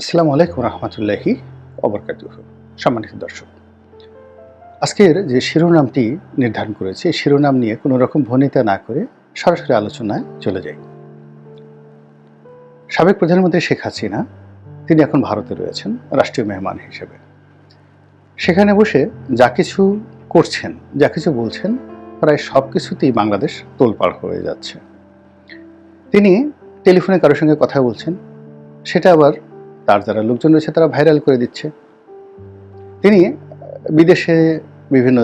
আসসালামু আলাইকুম রহমতুল্লাহি অবরকাত সম্মানিত দর্শক, আজকের যে শিরোনামটি নির্ধারণ করেছে শিরোনাম নিয়ে কোনো রকম ভনিতা না করে সরাসরি আলোচনায় চলে যাই। সাবেক প্রধানমন্ত্রী শেখ হাসিনা, তিনি এখন ভারতে রয়েছেন, রাষ্ট্রীয় মেহমান হিসেবে। সেখানে বসে যা কিছু করছেন, যা কিছু বলছেন, প্রায় সব কিছুতেই বাংলাদেশ তোলপাড় হয়ে যাচ্ছে। তিনি টেলিফোনে কারোর সঙ্গে কথা বলছেন, সেটা আবার তার যারা লোকজন রয়েছে তারা ভাইরাল করে দিচ্ছে। তিনি বিদেশে বিভিন্ন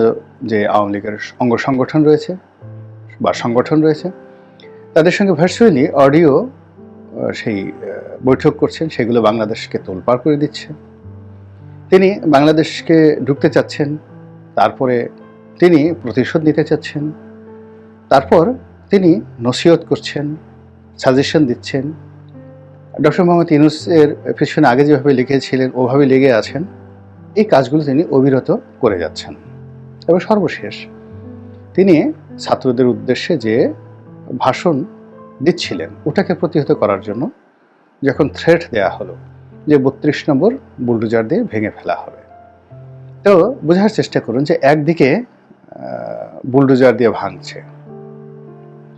যে আওয়ামী লীগের অঙ্গ সংগঠন রয়েছে বা সংগঠন রয়েছে, তাদের সঙ্গে ভার্চুয়ালি অডিও সেই বৈঠক করছেন, সেগুলো বাংলাদেশকে তোলপাড় করে দিচ্ছে। তিনি বাংলাদেশকে ঢুকতে চাচ্ছেন, তারপরে তিনি প্রতিশোধ নিতে চাচ্ছেন, তারপর তিনি নসিহত করছেন সাজেশন দিচ্ছেন ডক্টর মোহাম্মদ ইউনুসের পেছনে আগে যেভাবে লিখেছিলেন, ওভাবে লেগে আছেন, এই কাজগুলো তিনি অবিরত করে যাচ্ছেন। এবং সর্বশেষ, তিনি ছাত্রদের উদ্দেশ্যে যে ভাষণ দিচ্ছিলেন, ওটাকে প্রতিহত করার জন্য যখন থ্রেট দেয়া হলো যে বত্রিশ নম্বর বুলডোজার দিয়ে ভেঙে ফেলা হবে। তো বোঝার চেষ্টা করুন যে একদিকে বুলডোজার দিয়ে ভাঙছে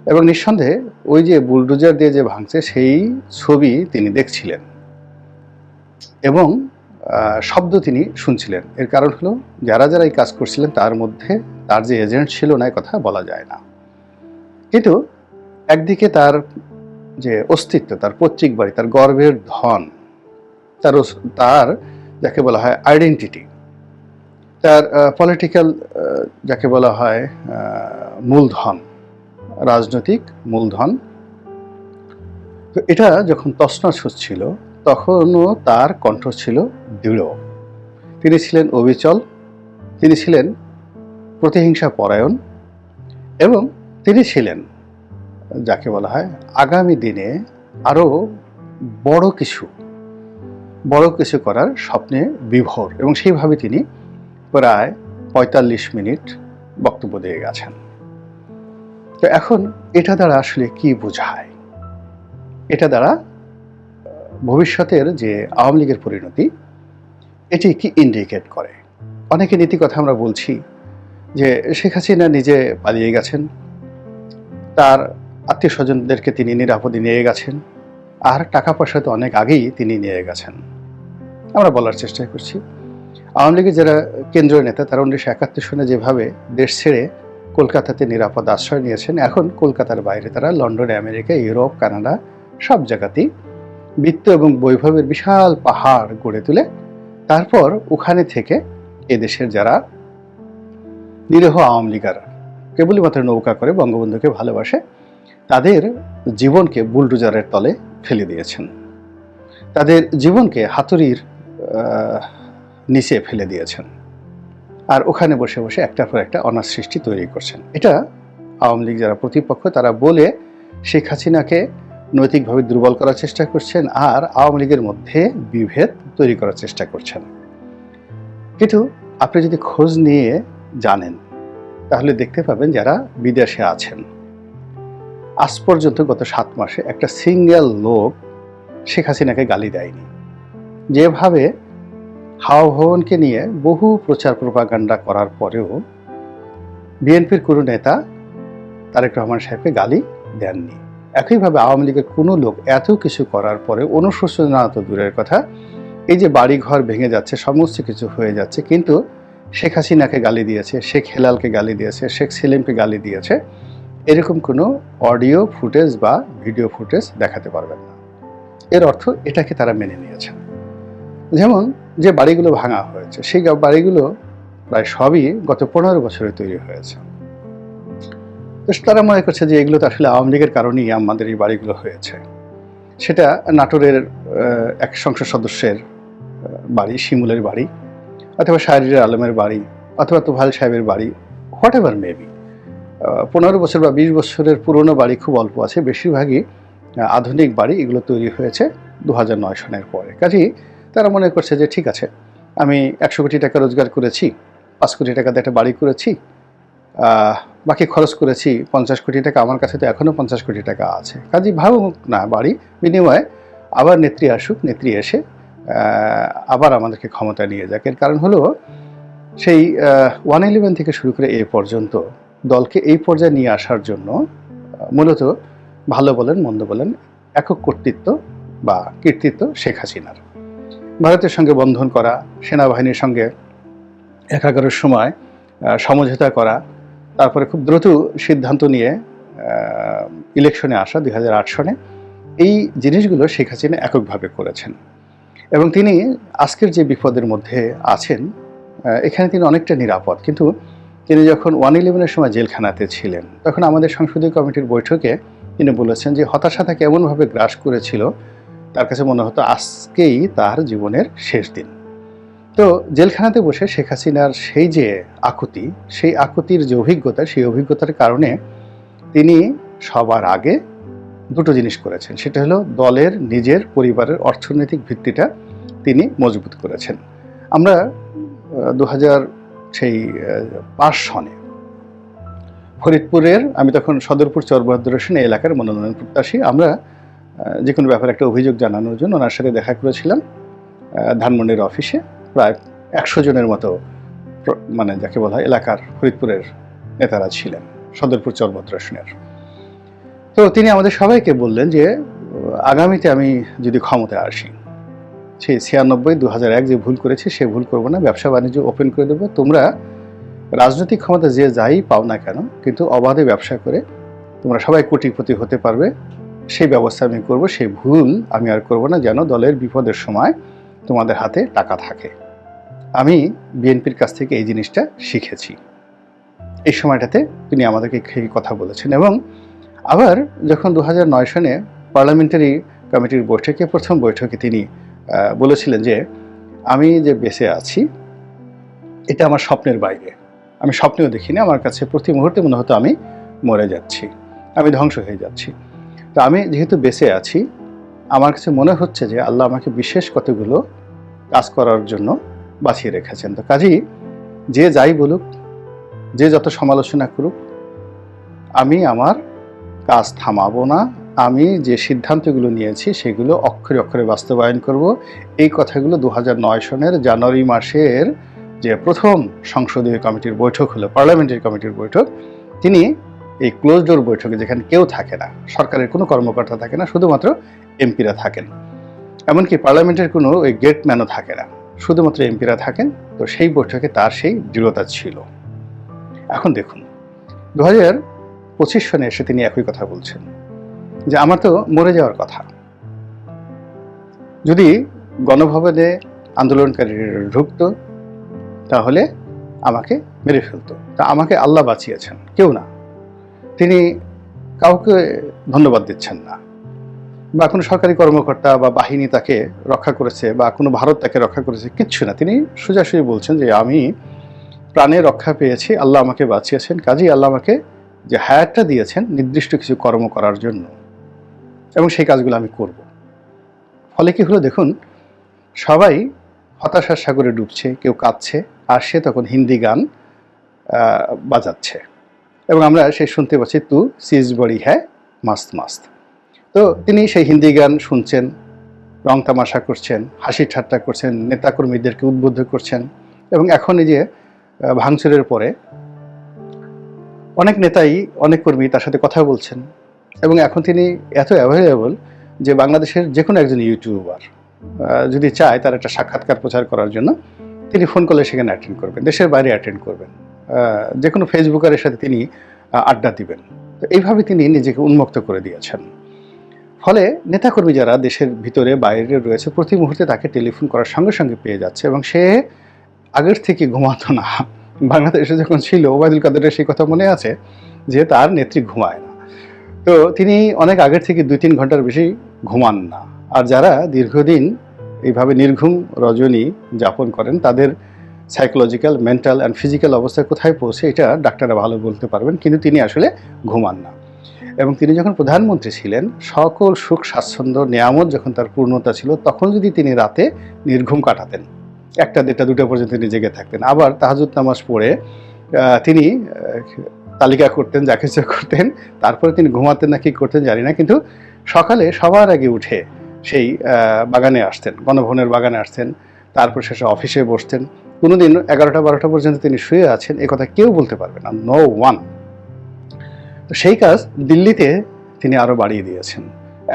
এবং নিঃসন্দেহে ওই যে বুলডোজার দিয়ে যে ভাঙছে, সেই ছবি তিনি দেখছিলেন। এবং শব্দ তিনি শুনছিলেন। এর কারণ হলো, যারা যারা এই কাজ করছিলেন, তার মধ্যে তার যে এজেন্ট ছিল না কথা বলা যায় না। কিন্তু একদিকে তার যে অস্তিত্ব, তার পৈতৃক বাড়ি, তার গর্বের ধন, তার তার যাকে বলা হয় আইডেন্টিটি তার পলিটিক্যাল যাকে বলা হয় মূলধন রাজনৈতিক মূলধন। তো এটা যখন তছনছ হচ্ছিল, তখনও তার কণ্ঠ ছিল দৃঢ়। তিনি ছিলেন অবিচল, তিনি ছিলেন প্রতিহিংসা পরায়ণ এবং তিনি ছিলেন, যাকে বলা হয় আগামী দিনে আরও বড় কিছু বড় কিছু করার স্বপ্নে বিভোর এবং সেইভাবে তিনি প্রায় পঁয়তাল্লিশ মিনিট বক্তব্য দিয়ে গেছেন। তো এখন এটা দ্বারা আসলে কি বোঝায়? এটা দ্বারা ভবিষ্যতের যে আওয়ামী লীগের পরিণতি, এটি কি ইন্ডিকেট করে? অনেকে নীতি কথা আমরা বলছি যে শেখ হাসিনা নিজে পালিয়ে গেছেন, তার আত্মীয় স্বজনদেরকে তিনি নিরাপদে নিয়ে গেছেন, আর টাকা পয়সা তো অনেক আগেই তিনি নিয়ে গেছেন। আমরা বলার চেষ্টা করছি। আওয়ামী লীগের যারা কেন্দ্রীয় নেতা, তারা উনিশশো একাত্তর সনে যেভাবে দেশ ছেড়ে কলকাতাতে নিরাপদ আশ্রয় নিয়েছেন। এখন কলকাতার বাইরে তারা লন্ডনে, আমেরিকা, ইউরোপ, কানাডা সব জায়গাতেই বৃত্ত এবং বৈভবের বিশাল পাহাড় গড়ে তুলে। তারপর ওখানে থেকে এদেশের যারা নিরীহ আওয়ামী লীগার কেবলই মাত্র নৌকা করে বঙ্গবন্ধুকে ভালোবাসে, তাদের জীবনকে বুলডোজারের তলে ফেলে দিয়েছেন। তাদের জীবনকে হাতুড়ির নিচে ফেলে দিয়েছেন। আর ওখানে বসে বসে একটার পর একটা অনার সৃষ্টি তৈরি করছেন। এটা আওয়ামী লীগ যারা প্রতিপক্ষ, তারা বলে শেখ হাসিনাকে নৈতিকভাবে দুর্বল করার চেষ্টা করছেন আর আওয়ামী লীগের মধ্যে বিভেদ তৈরি করার চেষ্টা করছেন। কিন্তু আপনি যদি খোঁজ নিয়ে জানেন, তাহলে দেখতে পাবেন যারা বিদেশে আছেন। আজ পর্যন্ত গত সাত মাসে একটা সিঙ্গেল লোক শেখ হাসিনাকে গালি দেয়নি। যেভাবে হাওয়া ভবনকে নিয়ে বহু প্রচার প্রপাগান্ডা করার পরেও বিএনপির কোনো নেতা তারেক রহমান সাহেবকে গালি দেননি। একইভাবে আওয়ামী লীগের কোনো লোক এত কিছু করার পরে অনুশোচনা তো দূরের কথা, এই যে বাড়ি ঘর ভেঙে যাচ্ছে, সমস্ত কিছু হয়ে যাচ্ছে, কিন্তু শেখ হাসিনাকে গালি দিয়েছে, শেখ হেলালকে গালি দিয়েছে, শেখ সেলিমকে গালি দিয়েছে, এরকম কোনো অডিও ফুটেজ বা ভিডিও ফুটেজ দেখাতে পারবেন না। এর অর্থ এটাকে তারা মেনে নিয়েছেন। যেমন যে বাড়িগুলো ভাঙা হয়েছে, সেই বাড়িগুলো প্রায় সবই গত পনেরো বছরে তৈরি হয়েছে। তারা মনে করছে যে এগুলো তো আসলে আওয়ামী লীগের কারণেই আমাদের এই বাড়িগুলো হয়েছে। সেটা নাটোরের এক সংসদ সদস্যের বাড়ি, শিমুলের বাড়ি, অথবা শাহরির আলমের বাড়ি, অথবা তোভাল সাহেবের বাড়ি হোয়াট এভার মেবি পনেরো বছর বা বিশ বছরের পুরনো বাড়ি খুব অল্প আছে, বেশিরভাগই আধুনিক বাড়ি এগুলো তৈরি হয়েছে দু নয় সনের পরে। কাজেই তারা মনে করছে যে, ঠিক আছে, আমি একশো কোটি টাকা রোজগার করেছি, পাঁচ কোটি টাকাতে একটা বাড়ি করেছি বাকি খরচ করেছি পঞ্চাশ কোটি টাকা, আমার কাছে তো এখনও পঞ্চাশ কোটি টাকা আছে। কাজেই ভাবুক না, বাড়ি বিনিময়ে আবার নেত্রী আসুক, নেত্রী এসে আবার আমাদেরকে ক্ষমতা নিয়ে যাক। এর কারণ হলো, সেই ওয়ান ইলেভেন থেকে শুরু করে এ পর্যন্ত দলকে এই পর্যায়ে নিয়ে আসার জন্য মূলত ভালো বলেন, মন্দ বলেন, একক কর্তৃত্ব বা কীর্তিত্ব শেখ হাসিনার। ভারতের সঙ্গে বন্ধন করা, সেনাবাহিনীর সঙ্গে একাগারের সময় সমঝোতা করা, তারপরে খুব দ্রুত সিদ্ধান্ত নিয়ে ইলেকশনে আসা দুই সনে, এই জিনিসগুলো শেখ হাসিনা এককভাবে করেছেন। এবং তিনি আজকের যে বিপদের মধ্যে আছেন এখানে তিনি অনেকটা নিরাপদ। কিন্তু তিনি যখন ওয়ান ইলেভেনের সময় জেলখানাতে ছিলেন, তখন আমাদের সংসদীয় কমিটির বৈঠকে তিনি বলেছেন যে হতাশা তাকে এমনভাবে গ্রাস করেছিল তার কাছে মনে হতো আজকেই তার জীবনের শেষ দিন। তো জেলখানাতে বসে শেখ হাসিনার সেই যে আকুতি, সেই আকুতির যে অভিজ্ঞতা, সেই অভিজ্ঞতার কারণে তিনি সবার আগে দুটো জিনিস করেছেন। সেটা হলো দলের নিজের পরিবারের অর্থনৈতিক ভিত্তিটা তিনি মজবুত করেছেন। আমরা দু হাজার সেই পাঁচ সনে ফরিদপুরের, আমি তখন সদরপুর চরবহাদুর হোসেন এলাকার মনোনয়ন প্রত্যাশী আমরা যে কোনো ব্যাপারে একটা অভিযোগ জানানোর জন্য ওনার সাথে দেখা করেছিলাম। ধানমন্ডির অফিসে প্রায় একশো জনের মতো মানে যাকে বলা হয় এলাকার ফরিদপুরের নেতারা ছিলেন, সদরপুর চরবহাদুর হোসেনের তো তিনি আমাদের সবাইকে বললেন যে আগামীতে আমি যদি ক্ষমতায় আসি, সেই ছিয়ানব্বই দু হাজার এক যে ভুল করেছি, সে ভুল করব না, ব্যবসা বাণিজ্য ওপেন করে দেবো। তোমরা রাজনৈতিক ক্ষমতা যে যাই পাও না কেন, কিন্তু অবাধে ব্যবসা করে তোমরা সবাই কোটিপতি হতে পারবে সেই ব্যবস্থা আমি করব, সেই ভুল আমি আর করব না যেন দলের বিপদের সময় তোমাদের হাতে টাকা থাকে। আমি বিএনপির কাছ থেকে এই জিনিসটা শিখেছি। এই সময়টাতে তিনি আমাদেরকে এই কথা বলেছেন এবং আবার যখন দু নয় সনে পার্লামেন্টারি কমিটির বৈঠকে, প্রথম বৈঠকে তিনি বলেছিলেন যে আমি যে বেঁচে আছি, এটা আমার স্বপ্নের বাইরে। আমি স্বপ্নেও দেখিনি, আমার কাছে প্রতি মুহূর্তে মনে হতো আমি মরে যাচ্ছি, আমি ধ্বংস হয়ে যাচ্ছি। তো আমি যেহেতু বেঁচে আছি, আমার কাছে মনে হচ্ছে যে আল্লাহ আমাকে বিশেষ কতগুলো কাজ করার জন্য বাঁচিয়ে রেখেছেন। তো কাজেই যে যাই বলুক, যে যত সমালোচনা করুক, আমি আমার কাজ থামাবো না। আমি যে সিদ্ধান্তগুলো নিয়েছি, সেগুলো অক্ষরে অক্ষরে বাস্তবায়ন করব। এই কথাগুলো দু সনের জানুয়ারি মাসের যে প্রথম সংসদীয় কমিটির বৈঠক হলো, পার্লামেন্টারি কমিটির বৈঠক, তিনি এই ক্লোজ ডোর বৈঠকে যেখানে কেউ থাকে না, সরকারের কোনো কর্মকর্তা থাকে না, শুধুমাত্র এমপিরা থাকেন। এমনকি পার্লামেন্টের কোনো ওই গেটম্যানও থাকে না, শুধুমাত্র এমপিরা থাকেন, তো সেই বৈঠকে তার সেই দৃঢ়তা ছিল। এখন দেখুন, দু হাজার পঁচিশ সনে এসে তিনি একই কথা বলছেন, যে আমার তো মরে যাওয়ার কথা। যদি গণভবনে আন্দোলনকারীরা ঢুকতো, তাহলে আমাকে মেরে ফেলতো। তা আমাকে আল্লাহ বাঁচিয়েছেন, কেউ না। তিনি কাউকে ধন্যবাদ দিচ্ছেন না। বা কোনো সরকারি কর্মকর্তা বা বাহিনী তাকে রক্ষা করেছে বা কোনো ভারত তাকে রক্ষা করেছে, কিচ্ছু না। তিনি সোজাসুজি বলছেন যে, আমি প্রাণে রক্ষা পেয়েছি, আল্লাহ আমাকে বাঁচিয়েছেন। কাজেই আল্লাহ আমাকে যে হায়ারটা দিয়েছেন, নির্দিষ্ট কিছু কর্ম করার জন্য। এবং সেই কাজগুলো আমি করব। ফলে কি হলো দেখুন, সবাই হতাশার সাগরে ডুবছে, কেউ কাঁদছে, আর সে তখন হিন্দি গান বাজাচ্ছে। এবং আমরা সে শুনতে পাচ্ছি, তু সিজ বড়ি হ্যাঁ মাস্ত মাস্ত। তো তিনি সেই হিন্দি গান শুনছেন, রং তামাশা করছেন, হাসি ঠাট্টা করছেন, নেতাকর্মীদেরকে উদ্বুদ্ধ করছেন এবং এখন এই যে ভাঙচুরের পরে অনেক নেতাই, অনেক কর্মী তার সাথে কথা বলছেন এবং এখন তিনি এত অ্যাভেলেবল যে বাংলাদেশের যে কোনো একজন ইউটিউবার যদি চায় তার একটা সাক্ষাৎকার প্রচার করার জন্য, তিনি ফোন করলে সেখানে অ্যাটেন্ড করবেন, দেশের বাইরে অ্যাটেন্ড করবেন। যে কোনো ফেসবুকারের সাথে তিনি আড্ডা দিবেন। তো এইভাবে তিনি নিজেকে উন্মুক্ত করে দিয়েছেন। ফলে নেতাকর্মী যারা দেশের ভিতরে, বাইরে রয়েছে, প্রতি মুহূর্তে তাকে টেলিফোন করার সঙ্গে সঙ্গে পেয়ে যাচ্ছে এবং সে আগের থেকে ঘুমাতো না। বাংলাদেশে যখন ছিল, ওবায়দুল কাদেরের সেই কথা মনে আছে যে তার নেত্রী ঘুমায় না। তো তিনি অনেক আগের থেকে দুই তিন ঘণ্টার বেশি ঘুমান না। আর যারা দীর্ঘদিন এইভাবে নির্ঘুম রজনী যাপন করেন, তাদের সাইকোলজিক্যাল মেন্টাল অ্যান্ড ফিজিক্যাল অবস্থা কোথায় পৌঁছে, এটা ডাক্তাররা ভালো বলতে পারবেন, কিন্তু তিনি আসলে ঘুমান না। এবং তিনি যখন প্রধানমন্ত্রী ছিলেন, সকল সুখ, স্বাচ্ছন্দ্য, নিয়ামত যখন তার পূর্ণতা ছিল, তখন যদি তিনি রাতে নির্ঘুম কাটাতেন, একটা দেড়টা, দুটো পর্যন্ত তিনি জেগে থাকতেন। আবার তাহাজুদ নামাজ পড়ে তিনি তালিকা করতেন যা কিছু করতেন, তারপরে তিনি ঘুমাতেন না, কি করতেন জানি না, কিন্তু সকালে সবার আগে উঠে সেই বাগানে আসতেন, গণভবনের বাগানে আসতেন, তারপর শেষে অফিসে বসতেন কোনোদিন এগারোটা বারোটা পর্যন্ত তিনি শুয়ে আছেন, এ কথা কেউ বলতে পারবে না নো ওয়ান তো সেই কাজ দিল্লিতে তিনি আরও বাড়িয়ে দিয়েছেন।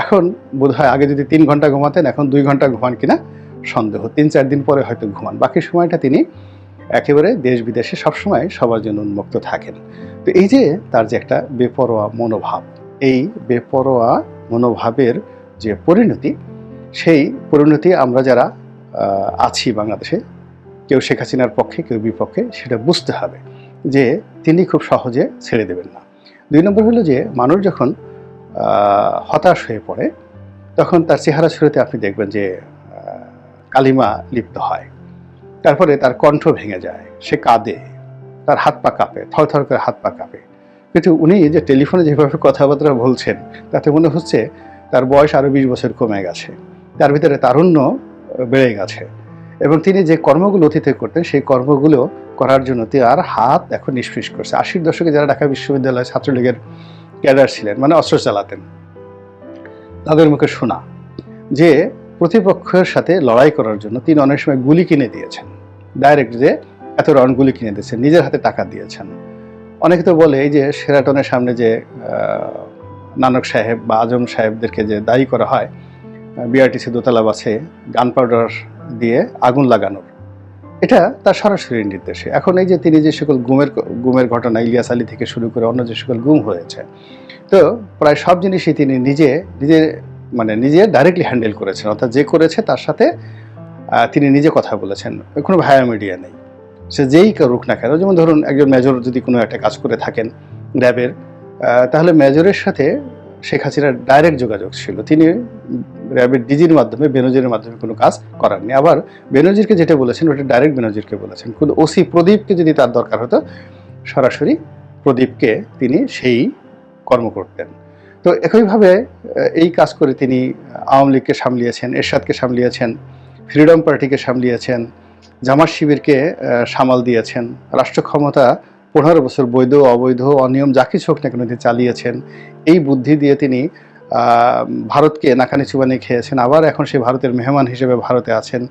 এখন বোধ হয় আগে যদি তিন ঘণ্টা ঘুমাতেন, এখন দুই ঘণ্টা ঘুমান কিনা সন্দেহ। তিন চার দিন পরে হয়তো ঘুমান। বাকি সময়টা তিনি একেবারে দেশ বিদেশে সবসময় সবার জন্য উন্মুক্ত থাকেন। তো এই যে তার যে একটা বেপরোয়া মনোভাব, এই বেপরোয়া মনোভাবের যে পরিণতি, সেই পরিণতি আমরা যারা আছি বাংলাদেশে কেউ শেখ হাসিনার পক্ষে, কেউ বিপক্ষে, সেটা বুঝতে হবে যে তিনি খুব সহজে ছেড়ে দেবেন না। দুই নম্বর হলো যে মানুষ যখন হতাশ হয়ে পড়ে, তখন তার চেহারা ছুড়েতে আপনি দেখবেন যে কালিমা লিপ্ত হয়। তারপরে তার কণ্ঠ ভেঙে যায়, সে কাঁদে, তার হাত পা কাঁপে, থর থর করে হাত পা কাঁপে। কিন্তু উনি যে টেলিফোনে যেভাবে কথাবার্তা বলছেন, তাতে মনে হচ্ছে তার বয়স আরও বিশ বছর কমে গেছে। তার ভিতরে তারুণ্য বেড়ে গেছে। এবং তিনি যে কর্মগুলো অতীতে করতেন, সেই কর্মগুলো করার জন্য তার হাত এখন নিষ্ফিস করছে। আশির দশকে যারা ঢাকা বিশ্ববিদ্যালয় ছাত্রলীগের ক্যাডার ছিলেন মানে অস্ত্র চালাতেন, তাদের মুখে শোনা যে প্রতিপক্ষের সাথে লড়াই করার জন্য তিনি অনেক সময় গুলি কিনে দিয়েছেন। ডাইরেক্ট যে এত রাউন্ড গুলি কিনে দিয়েছেন, নিজের হাতে টাকা দিয়েছেন। অনেকে তো বলে, এই যে সেরাটনের সামনে যে নানক সাহেব বা আজম সাহেবদেরকে যে দায়ী করা হয় বিআরটিসি দোতলা বাসে গান পাউডার দিয়ে আগুন লাগানোর। এটা তার সরাসরি নির্দেশে। এখন এই যে তিনি যে সকল গুমের গুমের ঘটনা ইলিয়াস আলী থেকে শুরু করে অন্য যে সকল গুম হয়েছে, তো প্রায় সব জিনিসই তিনি নিজে নিজে মানে নিজে ডাইরেক্টলি হ্যান্ডেল করেছেন। অর্থাৎ যে করেছে তার সাথে তিনি নিজে কথা বলেছেন। কোনো ভায়া মিডিয়া নেই। সে যেই করুক না কেন, যেমন ধরুন একজন মেজর যদি কোনো একটা কাজ করে থাকেন, র্যাবের তাহলে মেজরের সাথে শেখ হাসিনার ডাইরেক্ট যোগাযোগ ছিল। তিনি র্যাবের ডিজির মাধ্যমে বেনজিরের মাধ্যমে কোনো কাজ করাননি। আবার বেনজিরকে যেটা বলেছেন, ওটা ডাইরেক্ট বেনজিরকে বলেছেন। কিন্তু ওসি প্রদীপকে যদি তার দরকার হতো, সরাসরি প্রদীপকে তিনি সেই কর্ম করতেন। তো একইভাবে এই কাজ করে তিনি আওয়ামী লীগকে সামলিয়েছেন, এরশাদকে সামলিয়েছেন ফ্রিডম পার্টিকে সামলিয়েছেন, জামাত শিবিরকে সামাল দিয়েছেন। রাষ্ট্র ক্ষমতা পনেরো বছর বৈধ, অবৈধ, অনিয়ম, যা কিছু হোক না কেন তিনি চালিয়েছেন। এই বুদ্ধি দিয়ে তিনি ভারতকে নাকানি চুবানি খেয়েছেন। আবার এখন সে ভারতের মেহমান হিসেবে ভারতে আছেন।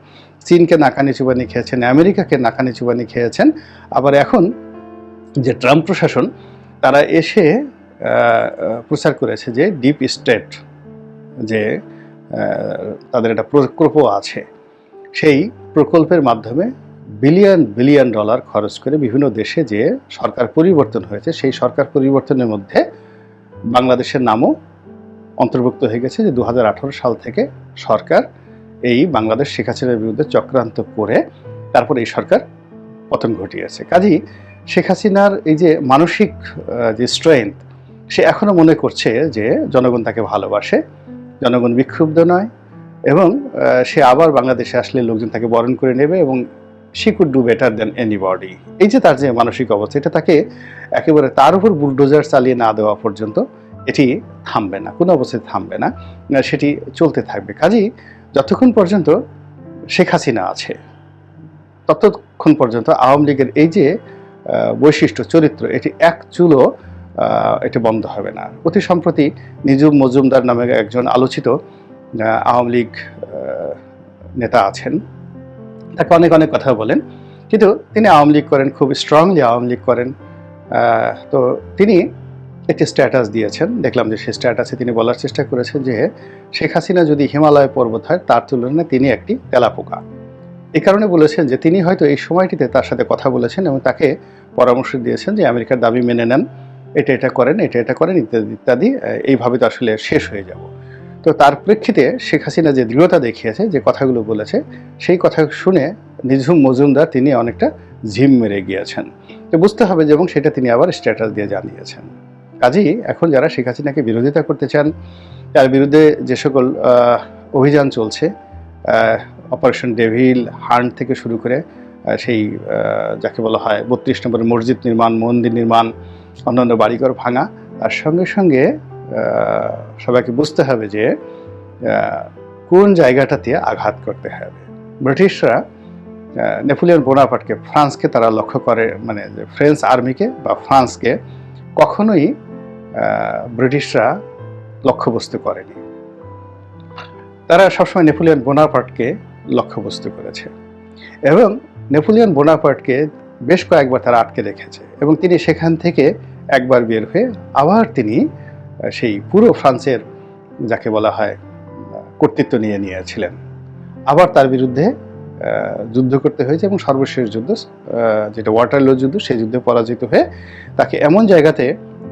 চীনকে নাকানি চুবানি খেয়েছেন, আমেরিকাকে নাকানি চুবানি খেয়েছেন। আবার এখন যে ট্রাম্প প্রশাসন, তারা এসে প্রচার করেছে যে ডিপ স্টেট, যে তাদের একটা প্রকল্প আছে। সেই প্রকল্পের মাধ্যমে বিলিয়ন বিলিয়ন ডলার খরচ করে বিভিন্ন দেশে যে সরকার পরিবর্তন হয়েছে, সেই সরকার পরিবর্তনের মধ্যে বাংলাদেশের নামও অন্তর্ভুক্ত হয়ে গেছে যে দু হাজার আঠারো সাল থেকে সরকার এই বাংলাদেশ শেখ হাসিনার বিরুদ্ধে চক্রান্ত করে তারপর এই সরকার পতন ঘটিয়েছে। কাজী শেখ হাসিনার এই যে মানসিক যে স্ট্রেংথ সে এখনও মনে করছে যে জনগণ তাকে ভালোবাসে, জনগণ বিক্ষুব্ধ নয় এবং সে আবার বাংলাদেশে আসলে লোকজন তাকে বরণ করে নেবে এবং she could do better than anybody এই যে তার যে মানসিক অবস্থা এটা তাকে একেবারে তার উপর বুলডোজার চালিয়ে না দেওয়া পর্যন্ত এটি থামবে না কোনো অবস্থায় থামবে না সেটি চলতে থাকবে। কাজেই যতক্ষণ পর্যন্ত শেখ হাসিনা আছে ততক্ষণ পর্যন্ত আওয়ামী লীগের এই যে বৈশিষ্ট্য চরিত্র এটি এক আহ, এটি বন্ধ হবে না। অতি সম্প্রতি নিজুম মজুমদার নামে একজন আলোচিত আওয়ামী লীগ নেতা আছেন। তাকে অনেক অনেক কথা বলেন। কিন্তু তিনি আওয়ামী লীগ করেন, খুব স্ট্রংলি আওয়ামী লীগ করেন। তো তিনি একটি স্ট্যাটাস দিয়েছেন। দেখলাম যে সেই স্ট্যাটাসে তিনি বলার চেষ্টা করেছেন যে শেখ হাসিনা যদি হিমালয় পর্বত হয়, তার তুলনায় তিনি একটি তেলাপোকা। এই কারণে বলেছেন যে তিনি হয়তো এই সময়টিতে তার সাথে কথা বলেছেন এবং তাকে পরামর্শ দিয়েছেন যে আমেরিকার দাবি মেনে নেন, এটা এটা করেন, এটা এটা করেন, ইত্যাদি ইত্যাদি এইভাবে তো আসলে শেষ হয়ে যাব। তো তার প্রেক্ষিতে শেখ হাসিনা যে দৃঢ়তা দেখিয়েছে, যে কথাগুলো বলেছে, সেই কথা শুনে নিঝুম মজুমদার তিনি অনেকটা ঝিম মেরে গিয়েছেন। তো বুঝতে হবে যে এবং সেটা তিনি আবার স্ট্যাটাস দিয়ে জানিয়েছেন। কাজেই এখন যারা শেখ হাসিনাকে বিরোধিতা করতে চান, তার বিরুদ্ধে যে সকল অভিযান চলছে অপারেশন ডেভিল হান্ট থেকে শুরু করে সেই যাকে বলা হয় বত্রিশ নম্বর মসজিদ নির্মাণ, মন্দির নির্মাণ, অন্যান্য বাড়িঘর ভাঙা, তার সঙ্গে সঙ্গে সবাইকে বুঝতে হবে যে কোন জায়গাটাতে আঘাত করতে হবে। ব্রিটিশরা নেপোলিয়ন বোনাপার্টকে, ফ্রান্সকে তারা লক্ষ্য করে মানে যে ফ্রেঞ্চ আর্মিকে বা ফ্রান্সকে কখনোই ব্রিটিশরা লক্ষ্যবস্তু করেনি। তারা সবসময় নেপোলিয়ন বোনাপার্টকে লক্ষ্যবস্তু করেছে। এবং নেপোলিয়ন বোনাপার্টকে বেশ কয়েকবার তারা আটকে রেখেছে এবং তিনি সেখান থেকে একবার বের হয়ে আবার তিনি সেই পুরো ফ্রান্সের যাকে বলা হয় কর্তৃত্ব নিয়ে নিয়েছিলেন। আবার তার বিরুদ্ধে যুদ্ধ করতে হয়েছে এবং সর্বশেষ যুদ্ধ যেটা ওয়াটারলো যুদ্ধ, সেই যুদ্ধে পরাজিত হয়ে তাকে এমন জায়গাতে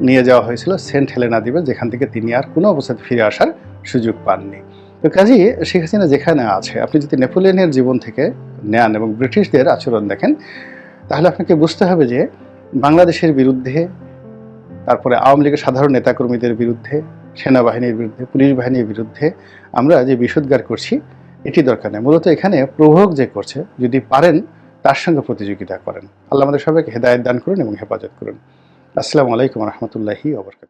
নিয়ে যাওয়া হয়েছিল, সেন্ট হেলেনা দ্বীপে, যেখান থেকে তিনি আর কোনো অবস্থাতে ফিরে আসার সুযোগ পাননি। তো কাজেই শেখ হাসিনা যেখানে আছে, আপনি যদি নেপোলিয়নের জীবন থেকে নেন এবং ব্রিটিশদের আচরণ দেখেন, তাহলে আপনাকে বুঝতে হবে যে বাংলাদেশের বিরুদ্ধে তারপরে আওয়ামী লীগের সাধারণ নেতাকর্মীদের বিরুদ্ধে, সেনাবাহিনীর বিরুদ্ধে, পুলিশ বাহিনীর বিরুদ্ধে আমরা যে বিষোদ্গার করছি, এটি দরকার নেই। মূলত এখানে প্রভোগ যে করছে, যদি পারেন, তার সঙ্গে প্রতিযোগিতা করেন। আল্লাহ আমাদের সবাইকে হেদায়ত দান করুন এবং হেফাজত করুন। আসসালামু আলাইকুম রহমতুল্লাহি ওবরকাত